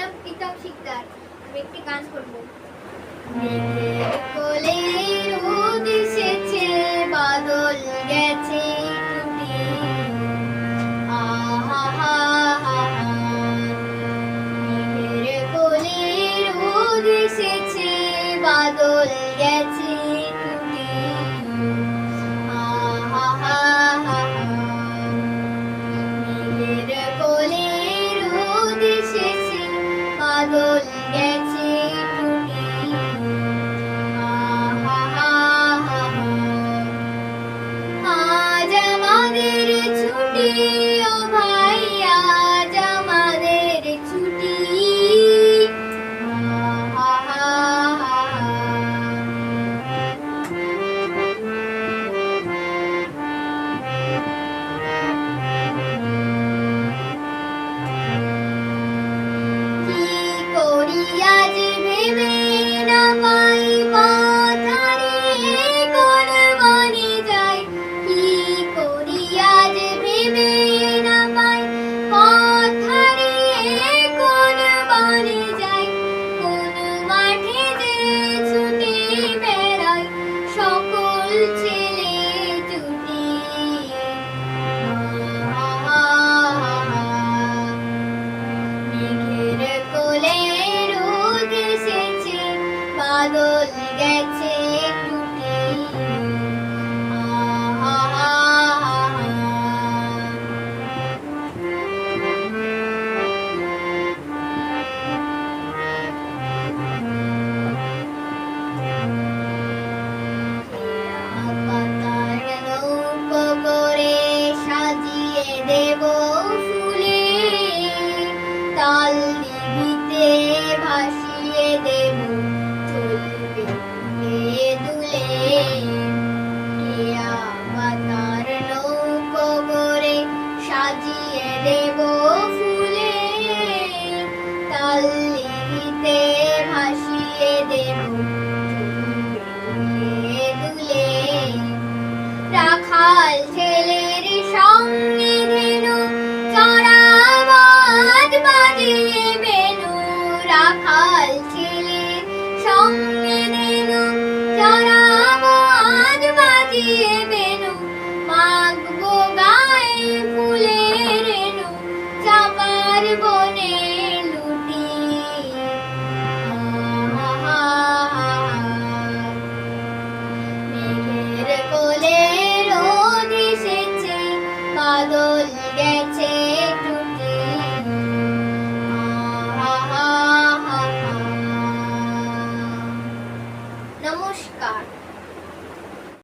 নাম প্রীতম শিকদার। আমি একটি গান করব। বাদল গেছে। be রোজ গেছে আলোতে ভাসিয়ে দেব। দুলে রাখাল ছেলের সঙ্গে ধেনু, চড়াবাদ বাজিয়ে বেনু। রাখাল ছেলের সঙ্গে ধেনু, চড়াবাদ বাজিয়ে গেছে একটু